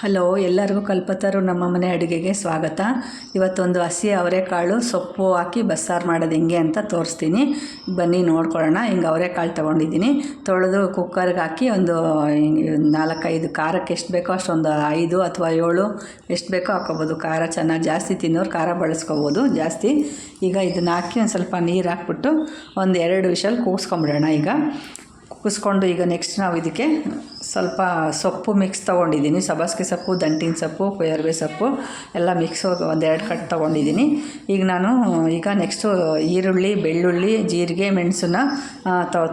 Hello, ಎಲ್ಲರಿಗೂ ಕಲ್ಪತರು ನಮ್ಮ ಮನೆ ಅಡುಗೆಗೆ ಸ್ವಾಗತ. ಇವತ್ತೊಂದು ಹಸಿ ಅವರೆಕಾಳು ಸೊಪ್ಪು ಹಾಕಿ ಬಸ್ಸಾರು ಮಾಡೋದು ಹೆಂಗೆ ಅಂತ ತೋರಿಸ್ತೀನಿ. ಬನ್ನಿ ನೋಡ್ಕೊಳ್ಳೋಣ. ಹಿಂಗೆ ಅವರೆಕಾಳು ತೊಗೊಂಡಿದ್ದೀನಿ. ತೊಳೆದು ಕುಕ್ಕರ್ಗೆ ಹಾಕಿ ಒಂದು ನಾಲ್ಕೈದು ಖಾರಕ್ಕೆ ಎಷ್ಟು ಬೇಕೋ ಅಷ್ಟೊಂದು, ಐದು ಅಥವಾ ಏಳು ಎಷ್ಟು ಬೇಕೋ ಹಾಕೋಬೋದು ಖಾರ ಚೆನ್ನಾಗಿ ಜಾಸ್ತಿ ತಿನ್ನೋರು ಖಾರ ಬಳಸ್ಕೋಬೋದು, ಜಾಸ್ತಿ. ಈಗ ಇದನ್ನ ಹಾಕಿ ಒಂದು ಸ್ವಲ್ಪ ನೀರು ಹಾಕ್ಬಿಟ್ಟು ಒಂದು ಎರಡು ವಿಷಲ್ ಕೂಗಿಸ್ಕೊಂಬಿಡೋಣ ಈಗ. ಕುಸ್ಕೊಂಡು ಈಗ ನೆಕ್ಸ್ಟ್ ನಾವು ಇದಕ್ಕೆ ಸ್ವಲ್ಪ ಸೊಪ್ಪು ಮಿಕ್ಸ್ ತೊಗೊಂಡಿದ್ದೀನಿ. ಸಬಾಸ್ಗೆ ಸೊಪ್ಪು, ದಂಟಿನ ಸೊಪ್ಪು ಕೊಯರ್ಬೆ ಸೊಪ್ಪು ಎಲ್ಲ ಮಿಕ್ಸ್ ಒಂದೆರಡು ಕಟ್ ತೊಗೊಂಡಿದ್ದೀನಿ. ಈಗ ನಾನು ಈಗ ನೆಕ್ಸ್ಟು ಈರುಳ್ಳಿ, ಬೆಳ್ಳುಳ್ಳಿ, ಜೀರಿಗೆ, ಮೆಣಸನ್ನ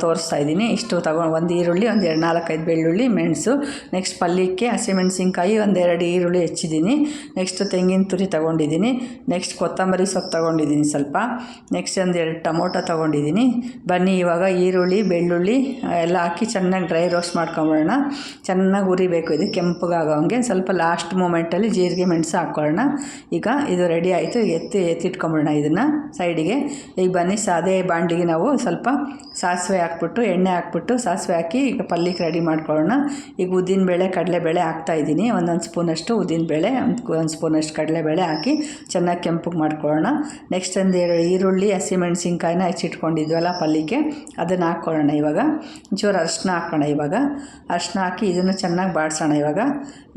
ತೋರಿಸ್ತಾ ಇದ್ದೀನಿ. ಇಷ್ಟು ತಗೊಂಡು ಒಂದು ಈರುಳ್ಳಿ, ಒಂದು ಎರಡು ನಾಲ್ಕೈದು ಬೆಳ್ಳುಳ್ಳಿ, ಮೆಣಸು ನೆಕ್ಸ್ಟ್ ಪಲ್ಯಕ್ಕೆ ಹಸಿಮೆಣಸಿನ್ಕಾಯಿ ಒಂದೆರಡು ಈರುಳ್ಳಿ ಹೆಚ್ಚಿದ್ದೀನಿ. ನೆಕ್ಸ್ಟ್ ತೆಂಗಿನ ತುರಿ ತೊಗೊಂಡಿದ್ದೀನಿ. ನೆಕ್ಸ್ಟ್ ಕೊತ್ತಂಬರಿ ಸೊಪ್ಪು ತೊಗೊಂಡಿದ್ದೀನಿ ಸ್ವಲ್ಪ. ನೆಕ್ಸ್ಟ್ ಒಂದೆರಡು ಟೊಮೊಟೊ ತೊಗೊಂಡಿದ್ದೀನಿ. ಬನ್ನಿ ಇವಾಗ ಈರುಳ್ಳಿ, ಬೆಳ್ಳುಳ್ಳಿ ಎಲ್ಲ ಹಾಕಿ ಚೆನ್ನಾಗಿ ಡ್ರೈ ರೋಸ್ಟ್ ಮಾಡ್ಕೊಂಬಿಡೋಣ ಚೆನ್ನಾಗಿ ಉರಿಬೇಕು. ಇದು ಕೆಂಪಗಾಗೋಂಗೆ ಸ್ವಲ್ಪ ಲಾಸ್ಟ್ ಮೂಮೆಂಟಲ್ಲಿ ಜೀರಿಗೆ ಮೆಣಸು ಹಾಕ್ಕೊಳ್ಳೋಣ. ಈಗ ಇದು ರೆಡಿ ಆಯಿತು. ಎತ್ತಿ ಎತ್ತಿಟ್ಕೊಂಬಿಡೋಣ ಇದನ್ನು ಸೈಡಿಗೆ. ಈಗ ಬನ್ನಿ, ಸಾದೇ ಬಾಂಡಿಗೆ ನಾವು ಸ್ವಲ್ಪ ಸಾಸಿವೆ ಹಾಕ್ಬಿಟ್ಟು, ಎಣ್ಣೆ ಹಾಕ್ಬಿಟ್ಟು ಸಾಸಿವೆ ಹಾಕಿ ಈಗ ಪಲ್ಲಿಗೆ ರೆಡಿ ಮಾಡ್ಕೊಳ್ಳೋಣ. ಈಗ ಉದ್ದಿನಬೇಳೆ ಕಡಲೆಬೇಳೆ ಹಾಕ್ತಾಯಿದ್ದೀನಿ ಒಂದೊಂದು ಸ್ಪೂನಷ್ಟು ಉದ್ದಿನಬೇಳೆ ಒಂದು ಸ್ಪೂನಷ್ಟು ಕಡಲೆಬೇಳೆ ಹಾಕಿ ಚೆನ್ನಾಗಿ ಕೆಂಪಗೆ ಮಾಡ್ಕೊಳ್ಳೋಣ. ನೆಕ್ಸ್ಟ್ ಒಂದು ಈರುಳ್ಳಿ ಹಸಿಮೆಣಸಿನ್ಕಾಯಿನ ಹೆಚ್ಚಿಟ್ಕೊಂಡಿದ್ವಲ್ಲ ಪಲ್ಲಿಗೆ ಅದನ್ನು ಹಾಕ್ಕೊಳ್ಳೋಣ ಇವಾಗ. ಒಂಚೂರು ಅರಶಿನ ಹಾಕೋಣ ಇವಾಗ. ಅರಿಶಿನ ಹಾಕಿ ಇದನ್ನು ಚೆನ್ನಾಗಿ ಬಾಡಿಸೋಣ ಇವಾಗ.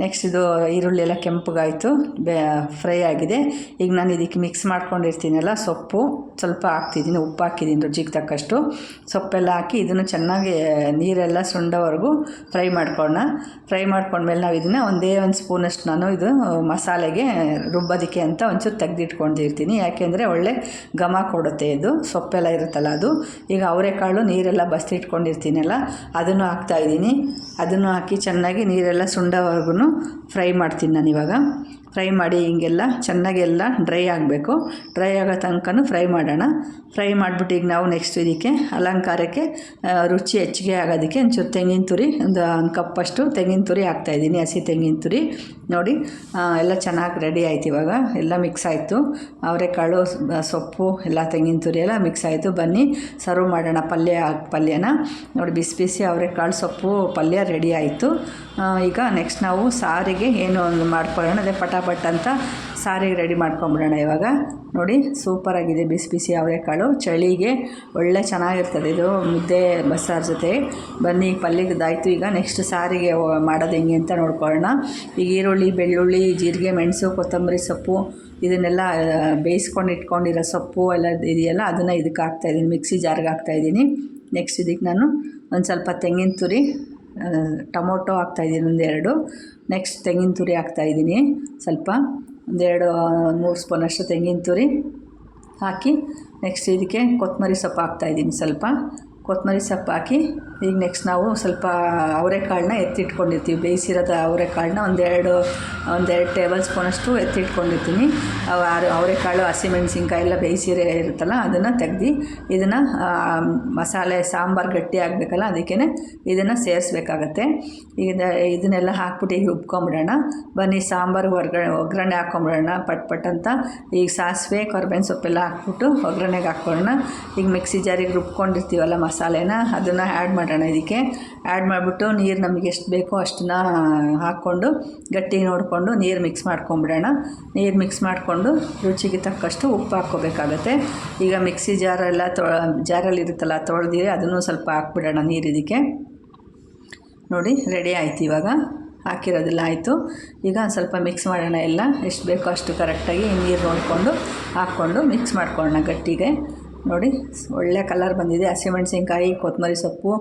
ನೆಕ್ಸ್ಟ್ ಇದು ಈರುಳ್ಳಿ ಎಲ್ಲ ಕೆಂಪಗಾಯಿತು, ಬೇ ಫ್ರೈ ಆಗಿದೆ. ಈಗ ನಾನು ಇದಕ್ಕೆ ಮಿಕ್ಸ್ ಮಾಡ್ಕೊಂಡಿರ್ತೀನಲ್ಲ, ಸೊಪ್ಪು, ಸ್ವಲ್ಪ ಹಾಕ್ತಿದ್ದೀನಿ, ಉಪ್ಪು ಹಾಕಿದ್ದೀನಿ ರುಚಿಗೆ ತಕ್ಕಷ್ಟು. ಸೊಪ್ಪೆಲ್ಲ ಹಾಕಿ ಇದನ್ನು ಚೆನ್ನಾಗಿ ನೀರೆಲ್ಲ ಸುಂಡೋವರೆಗೂ ಫ್ರೈ ಮಾಡ್ಕೊಳ್ಳೋಣ. ಫ್ರೈ ಮಾಡ್ಕೊಂಡ್ಮೇಲೆ ನಾವು ಇದನ್ನು ಒಂದೇ ಒಂದು ಸ್ಪೂನಷ್ಟು ನಾನು ಇದು ಮಸಾಲೆಗೆ ರುಬ್ಬೋದಕ್ಕೆ ಅಂತ ಒಂಚೂರು ತೆಗೆದಿಟ್ಕೊಂಡಿರ್ತೀನಿ. ಯಾಕೆಂದರೆ ಒಳ್ಳೆ ಘಮ ಕೊಡುತ್ತೆ ಇದು, ಸೊಪ್ಪೆಲ್ಲ ಇರುತ್ತಲ್ಲ ಅದು. ಈಗ ಅವರೆಕಾಳು ನೀರೆಲ್ಲ ಬಸ್ತಿಟ್ಕೊಂಡಿರ್ತೀನಲ್ಲ, ಅದನ್ನು ಹಾಕ್ತಾಯಿದ್ದೀನಿ ಅದನ್ನು ಹಾಕಿ ಚೆನ್ನಾಗಿ ನೀರೆಲ್ಲ ಸುಂಡವರೆಗೂ ಫ್ರೈ ಮಾಡ್ತೀನಿ ನಾನು ಇವಾಗ. ಫ್ರೈ ಮಾಡಿ ಹಿಂಗೆಲ್ಲ ಚೆನ್ನಾಗೆಲ್ಲ ಡ್ರೈ ಆಗಬೇಕು. ಡ್ರೈ ಆಗೋ ತನಕನೂ ಫ್ರೈ ಮಾಡೋಣ. ಫ್ರೈ ಮಾಡಿಬಿಟ್ಟು ಈಗ ನಾವು ನೆಕ್ಸ್ಟ್ ಇದಕ್ಕೆ ಅಲಂಕಾರಕ್ಕೆ ರುಚಿ ಹೆಚ್ಚಿಗೆ ಆಗೋದಕ್ಕೆ ಒಂಚೂರು ತೆಂಗಿನ ತುರಿ, ಒಂದು ಒಂದು ಕಪ್ಪಷ್ಟು ತೆಂಗಿನ ತುರಿ ಹಾಕ್ತಾಯಿದ್ದೀನಿ ಹಸಿ ತೆಂಗಿನ ತುರಿ. ನೋಡಿ ಎಲ್ಲ ಚೆನ್ನಾಗಿ ರೆಡಿ ಆಯ್ತು ಇವಾಗ. ಎಲ್ಲ ಮಿಕ್ಸ್ ಆಯಿತು. ಅವರೆಕಾಳು ಸೊಪ್ಪು, ಎಲ್ಲ ತೆಂಗಿನ ತುರಿ ಎಲ್ಲ ಮಿಕ್ಸ್ ಆಯಿತು. ಬನ್ನಿ, ಸರ್ವ್ ಮಾಡೋಣ ಪಲ್ಯ, ಪಲ್ಯನ. ನೋಡಿ, ಬಿಸಿ ಬಿಸಿ ಅವರೆಕಾಳು, ಸೊಪ್ಪು, ಪಲ್ಯ ರೆಡಿ ಆಯಿತು. ಈಗ ನೆಕ್ಸ್ಟ್ ನಾವು ಸಾರಿಗೆ ಏನು ಒಂದು ಮಾಡ್ಕೊಳ್ಳೋಣ, ಅದೇ ಪಟಾಪಟ್ ಅಂತ ಸಾರಿಗೆ ರೆಡಿ ಮಾಡ್ಕೊಂಬಿಡೋಣ ಇವಾಗ. ನೋಡಿ ಸೂಪರಾಗಿದೆ ಬಿಸಿ ಬಿಸಿ ಅವರೆಕಾಳು ಚಳಿಗೆ ಒಳ್ಳೆ ಚೆನ್ನಾಗಿರ್ತದೆ ಇದು, ಮುದ್ದೆ ಬಸ್ಸಾರ ಜೊತೆ. ಬನ್ನಿ ಪಲ್ಯದಾಯಿತು. ಈಗ ನೆಕ್ಸ್ಟ್ ಸಾರಿಗೆ ಮಾಡೋದು ಹೆಂಗೆ ಅಂತ ನೋಡ್ಕೊಳ್ಳೋಣ. ಈಗ ಈರುಳ್ಳಿ, ಬೆಳ್ಳುಳ್ಳಿ, ಜೀರಿಗೆ, ಮೆಣಸು, ಕೊತ್ತಂಬರಿ ಸೊಪ್ಪು, ಇದನ್ನೆಲ್ಲ ಬೇಯಿಸ್ಕೊಂಡು ಇಟ್ಕೊಂಡಿರೋ ಸೊಪ್ಪು ಎಲ್ಲ ಇದೆಯಲ್ಲ, ಅದನ್ನು ಇದಕ್ಕೆ ಹಾಕ್ತಾಯಿದ್ದೀನಿ ಮಿಕ್ಸಿ ಜಾರ್ಗೆ ಹಾಕ್ತಾಯಿದ್ದೀನಿ ನೆಕ್ಸ್ಟ್ ಇದಕ್ಕೆ ನಾನು ಒಂದು ಸ್ವಲ್ಪ ತೆಂಗಿನ ತುರಿ ಟೊಮೊಟೊ ಹಾಕ್ತಾಯಿದ್ದೀನಿ ಒಂದೆರಡು ನೆಕ್ಸ್ಟ್ ತೆಂಗಿನ ತುರಿ ಹಾಕ್ತಾಯಿದ್ದೀನಿ ಸ್ವಲ್ಪ. ಒಂದೆರಡು ಮೂರು ಸ್ಪೂನಷ್ಟು ತೆಂಗಿನ ತುರಿ ಹಾಕಿ ನೆಕ್ಸ್ಟ್ ಇದಕ್ಕೆ ಕೊತ್ತಂಬರಿ ಸೊಪ್ಪು ಹಾಕ್ತಾಯಿದ್ದೀನಿ ಸ್ವಲ್ಪ. ಕೊತ್ತಂಬರಿ ಸೊಪ್ಪು ಹಾಕಿ ಈಗ ನೆಕ್ಸ್ಟ್ ನಾವು ಸ್ವಲ್ಪ ಅವರೆಕಾಳನ್ನ ಎತ್ತಿಟ್ಕೊಂಡಿರ್ತೀವಿ. ಬೇಯಿಸಿರೋದ ಅವರೆಕಾಳನ್ನ ಒಂದೆರಡು ಒಂದೆರಡು ಟೇಬಲ್ ಸ್ಪೂನಷ್ಟು ಎತ್ತಿಟ್ಕೊಂಡಿರ್ತೀನಿ. ಅವರೆಕಾಳು ಹಸಿಮೆಣ್ಸಿನ್ಕಾಯಿ ಎಲ್ಲ ಬೇಯಿಸಿರೇ ಇರುತ್ತಲ್ಲ, ಅದನ್ನು ತೆಗ್ದು ಇದನ್ನು ಮಸಾಲೆ, ಸಾಂಬಾರು ಗಟ್ಟಿ ಆಗಬೇಕಲ್ಲ ಅದಕ್ಕೇ ಇದನ್ನು ಸೇರಿಸ್ಬೇಕಾಗತ್ತೆ. ಈಗ ಇದನ್ನೆಲ್ಲ ಹಾಕ್ಬಿಟ್ಟು ಈಗ ಉಬ್ಕೊಂಬಿಡೋಣ ಬನ್ನಿ, ಸಾಂಬಾರು ಒಗ್ಗರಣೆ ಒಗ್ಗರಣೆ ಹಾಕ್ಕೊಂಬಿಡೋಣ, ಪಟ್ ಪಟ್ ಅಂತ. ಈಗ ಸಾಸಿವೆ ಕೊರಬೇನ್ ಸೊಪ್ಪೆಲ್ಲ ಹಾಕ್ಬಿಟ್ಟು ಒಗ್ಗರಣೆಗೆ ಹಾಕ್ಕೊಳ್ಳೋಣ. ಈಗ ಮಿಕ್ಸಿ ಜಾರಿಗೆ ರುಬ್ಕೊಂಡಿರ್ತೀವಲ್ಲ ಮಸಾಲೆನ, ಅದನ್ನು ಆ್ಯಡ್ ಮಾಡೋಣ ಇದಕ್ಕೆ. ಆ್ಯಡ್ ಮಾಡಿಬಿಟ್ಟು ನೀರು ನಮಗೆ ಎಷ್ಟು ಬೇಕೋ ಅಷ್ಟನ್ನ ಹಾಕ್ಕೊಂಡು ಗಟ್ಟಿ ನೋಡಿಕೊಂಡು ನೀರು ಮಿಕ್ಸ್ ಮಾಡ್ಕೊಂಬಿಡೋಣ. ನೀರು ಮಿಕ್ಸ್ ಮಾಡಿಕೊಂಡು ರುಚಿಗೆ ತಕ್ಕಷ್ಟು ಉಪ್ಪು ಹಾಕ್ಕೋಬೇಕಾಗತ್ತೆ. ಈಗ ಮಿಕ್ಸಿ ಜಾರೆಲ್ಲ ತೊ ಜಾರಲ್ಲಿ ಇರುತ್ತಲ್ಲ ತೊಳೆದಿರಿ ಅದನ್ನು ಸ್ವಲ್ಪ ಹಾಕ್ಬಿಡೋಣ ನೀರು ಇದಕ್ಕೆ. ನೋಡಿ ರೆಡಿ ಆಯ್ತು ಇವಾಗ. ಹಾಕಿರೋದಿಲ್ಲ ಆಯಿತು. ಈಗ ಸ್ವಲ್ಪ ಮಿಕ್ಸ್ ಮಾಡೋಣ ಎಲ್ಲ. ಎಷ್ಟು ಬೇಕೋ ಅಷ್ಟು ಕರೆಕ್ಟಾಗಿ ನೀರು ನೋಡಿಕೊಂಡು ಹಾಕ್ಕೊಂಡು ಮಿಕ್ಸ್ ಮಾಡ್ಕೊಳ್ಳೋಣ ಗಟ್ಟಿಗೆ. ನೋಡಿ, ಒಳ್ಳೆ ಕಲರ್ ಬಂದಿದೆ. ಹಸಿಮೆಣಸಿನ್ಕಾಯಿ ಕೊತ್ತಂಬರಿ ಸೊಪ್ಪು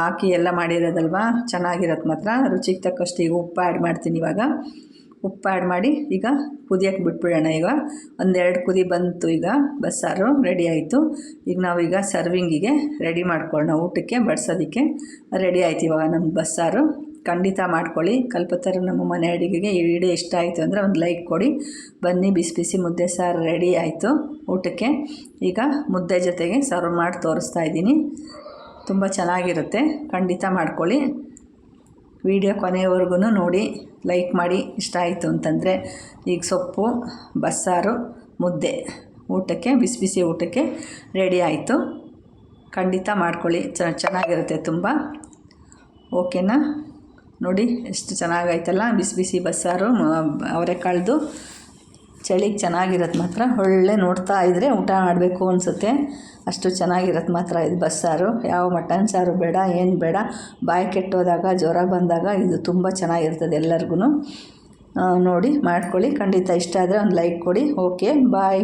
ಹಾಕಿ ಎಲ್ಲ ಮಾಡಿರೋದಲ್ವ? ಚೆನ್ನಾಗಿರತ್ತೆ ಮಾತ್ರ. ರುಚಿಗೆ ತಕ್ಕಷ್ಟು ಈಗ ಉಪ್ಪು ಆ್ಯಡ್ ಮಾಡ್ತೀನಿ ಇವಾಗ. ಉಪ್ಪು ಆ್ಯಡ್ ಮಾಡಿ ಈಗ ಕುದಿಯೋಕ್ಕೆ ಬಿಟ್ಬಿಡೋಣ ಈಗ. ಒಂದೆರಡು ಕುದಿ ಬಂತು ಈಗ ಬಸ್ಸಾರು ರೆಡಿ ಆಯಿತು. ಈಗ ನಾವೀಗ ಸರ್ವಿಂಗಿಗೆ ರೆಡಿ ಮಾಡ್ಕೊಳ್ಳೋಣ ಊಟಕ್ಕೆ, ಬಡಿಸೋದಕ್ಕೆ. ರೆಡಿ ಆಯ್ತು ಇವಾಗ ನಮ್ಮ ಬಸ್ಸಾರು. ಖಂಡಿತ ಮಾಡ್ಕೊಳ್ಳಿ. ಕಲ್ಪತರು ನಮ್ಮ ಮನೆ ಅಡುಗೆಗೆ ಈ ವಿಡಿಯೋ ಇಷ್ಟ ಆಯಿತು ಅಂದರೆ ಒಂದು ಲೈಕ್ ಕೊಡಿ. ಬನ್ನಿ ಬಿಸಿ ಬಿಸಿ ಮುದ್ದೆ ಸಾರು ರೆಡಿ ಆಯಿತು ಊಟಕ್ಕೆ. ಈಗ ಮುದ್ದೆ ಜೊತೆಗೆ ಸರ್ವ್ ಮಾಡಿ ತೋರಿಸ್ತಾ ಇದ್ದೀನಿ. ತುಂಬ ಚೆನ್ನಾಗಿರುತ್ತೆ. ಖಂಡಿತ ಮಾಡ್ಕೊಳ್ಳಿ. ವಿಡಿಯೋ ಕೊನೆಯವರೆಗೂ ನೋಡಿ, ಲೈಕ್ ಮಾಡಿ, ಇಷ್ಟ ಆಯಿತು ಅಂತಂದರೆ ಈಗ ಸೊಪ್ಪು, ಬಸ್ಸಾರು, ಮುದ್ದೆ ಊಟಕ್ಕೆ ಬಿಸಿ ಬಿಸಿ ಊಟಕ್ಕೆ ರೆಡಿ ಆಯಿತು. ಖಂಡಿತ ಮಾಡ್ಕೊಳ್ಳಿ. ಚೆನ್ನಾಗಿರುತ್ತೆ ತುಂಬ. ಓಕೆನಾ? ನೋಡಿ, ಎಷ್ಟು ಚೆನ್ನಾಗೈತಲ್ಲ ಬಿಸಿ ಬಿಸಿ ಬಸ್ಸಾರು ಅವರೇ ಅವರೆಕಾಳ್ದು ಚಳಿಗೆ ಚೆನ್ನಾಗಿರತ್ತೆ ಮಾತ್ರ. ಒಳ್ಳೆ ನೋಡ್ತಾ ಇದ್ದರೆ ಊಟ ಮಾಡಬೇಕು ಅನಿಸುತ್ತೆ. ಅಷ್ಟು ಚೆನ್ನಾಗಿರತ್ತೆ ಮಾತ್ರ ಇದು ಬಸ್ಸಾರು. ಯಾವ ಮಟನ್ ಸಾರು ಬೇಡ, ಏನು ಬೇಡ. ಬಾಯಿ ಕೆಟ್ಟೋದಾಗ, ಜ್ವರ ಬಂದಾಗ ಇದು ತುಂಬ ಚೆನ್ನಾಗಿರ್ತದೆ ಎಲ್ಲರಿಗೂ ನೋಡಿ, ಮಾಡ್ಕೊಳ್ಳಿ. ಖಂಡಿತ ಇಷ್ಟ ಆದರೆ ಒಂದು ಲೈಕ್ ಕೊಡಿ. Okay bye